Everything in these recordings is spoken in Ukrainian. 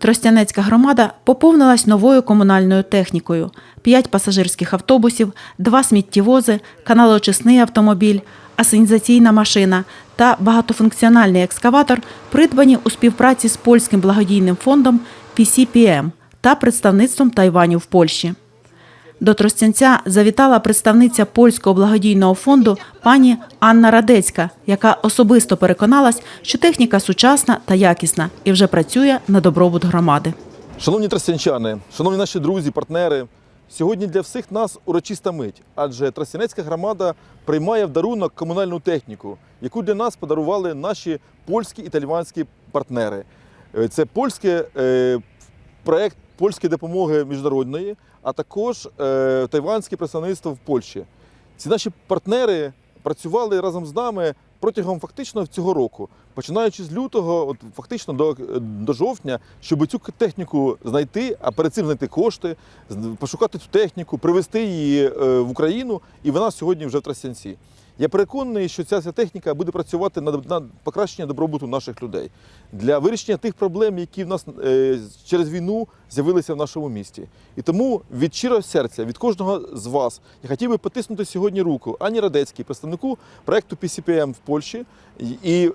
Тростянецька громада поповнилась новою комунальною технікою: п'ять пасажирських автобусів, два сміттєвози, каналоочисний автомобіль, асенізаційна машина та багатофункціональний екскаватор придбані у співпраці з польським благодійним фондом PCPM та представництвом Тайваню в Польщі. До Тростянця завітала представниця польського благодійного фонду пані Анна Радецька, яка особисто переконалась, що техніка сучасна та якісна і вже працює на добробут громади. Шановні тростянчани, шановні наші друзі, партнери, сьогодні для всіх нас урочиста мить, адже Тростянецька громада приймає в дарунок комунальну техніку, яку для нас подарували наші польські і тайванські партнери. Е, Це польське е, проект польської допомоги міжнародної, а також е, тайванське представництво в Польщі. Ці наші партнери працювали разом з нами протягом фактично цього року, починаючи з лютого, от фактично до, до жовтня, щоб цю техніку знайти, а перед цим знайти кошти, пошукати цю техніку, привезти її е, в Україну, і вона сьогодні вже в Тростянці. Я переконаний, що ця вся техніка буде працювати на, на покращення добробуту наших людей для вирішення тих проблем, які в нас е, через війну з'явилися в нашому місті. І тому від щирого серця, від кожного з вас, я хотів би потиснути сьогодні руку Ані Радецькій, представнику проекту PCPM в Польщі, і- і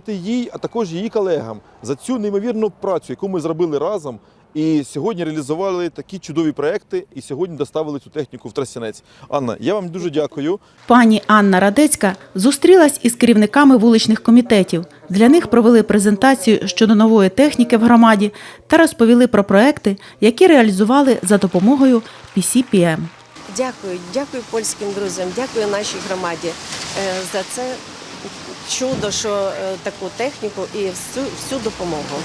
подякувати їй, а також її колегам за цю неймовірну працю, яку ми зробили разом. І сьогодні реалізували такі чудові проекти, і сьогодні доставили цю техніку в Тростянець. Анна, я вам дуже дякую. Пані Анна Радецька зустрілась із керівниками вуличних комітетів. Для них провели презентацію щодо нової техніки в громаді та розповіли про проекти, які реалізували за допомогою PCPM. Дякую, дякую польським друзям, дякую нашій громаді е, за це чудо, що е, таку техніку і всю, всю допомогу.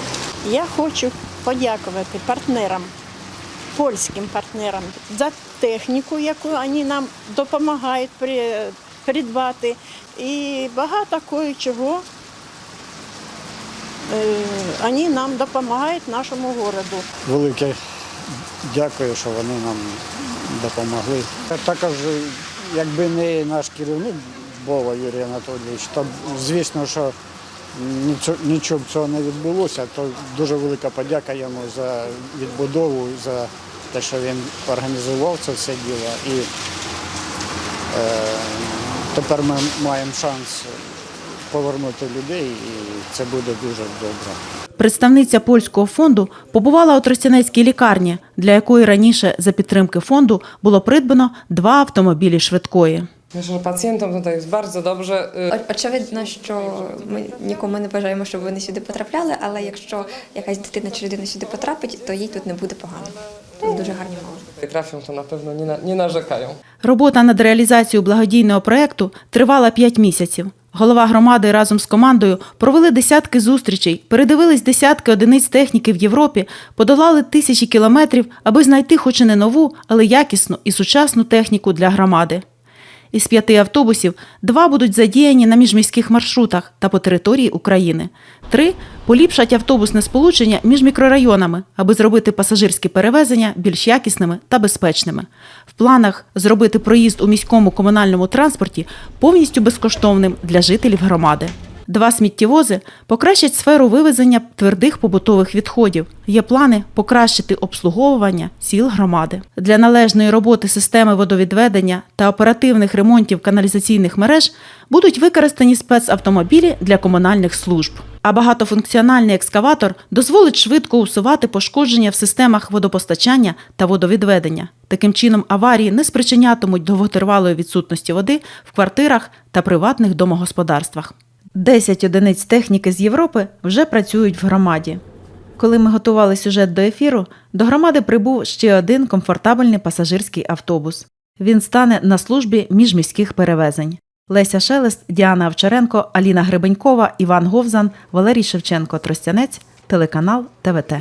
Я хочу подякувати партнерам, польським партнерам за техніку, яку вони нам допомагають при- придбати. І багато кое-чого е, вони нам допомагають нашому городу. велике дякую, що вони нам допомогли. Також, якби не наш керівник Бова Юрій Анатолійович, то звісно, що нічого цього не відбулося, то дуже велика подяка йому за відбудову, за те, що він організував це все діло. І е, тепер ми маємо шанс повернути людей, і це буде дуже добре. Представниця польського фонду побувала у Тростянецькій лікарні, для якої раніше за підтримки фонду було придбано два автомобілі швидкої. Myślę, że pacjentom tutaj jest bardzo dobrze. Очевидно, що ми нікому не бажаємо, щоб вони сюди потрапляли, але якщо якась дитина чи людина сюди потрапить, то їй тут не буде погано. Тут дуже гарні умови. Trafią, to na pewno nie, na, nie narzekają. Робота над реалізацією благодійного проекту тривала 5 місяців. Голова громади разом з командою провели десятки зустрічей, передивились десятки одиниць техніки в Європі, подолали тисячі кілометрів, аби знайти хоч і не нову, але якісну і сучасну техніку для громади. Із п'яти автобусів два будуть задіяні на міжміських маршрутах та по території України. Три поліпшать автобусне сполучення між мікрорайонами, аби зробити пасажирські перевезення більш якісними та безпечними. В планах зробити проїзд у міському комунальному транспорті повністю безкоштовним для жителів громади. Два сміттєвози покращать сферу вивезення твердих побутових відходів. Є плани покращити обслуговування сіл громади. Для належної роботи системи водовідведення та оперативних ремонтів каналізаційних мереж будуть використані спецавтомобілі для комунальних служб. А багатофункціональний екскаватор дозволить швидко усувати пошкодження в системах водопостачання та водовідведення. Таким чином, аварії не спричинятимуть довготривалої відсутності води в квартирах та приватних домогосподарствах. 10 одиниць техніки з Європи вже працюють в громаді. Коли ми готували сюжет до ефіру, до громади прибув ще один комфортабельний пасажирський автобус. Він стане на службі міжміських перевезень. Леся Шелест, Діана Овчаренко, Аліна Гребенькова, Іван Говзан, Валерій Шевченко, Тростянець, телеканал ТВТ.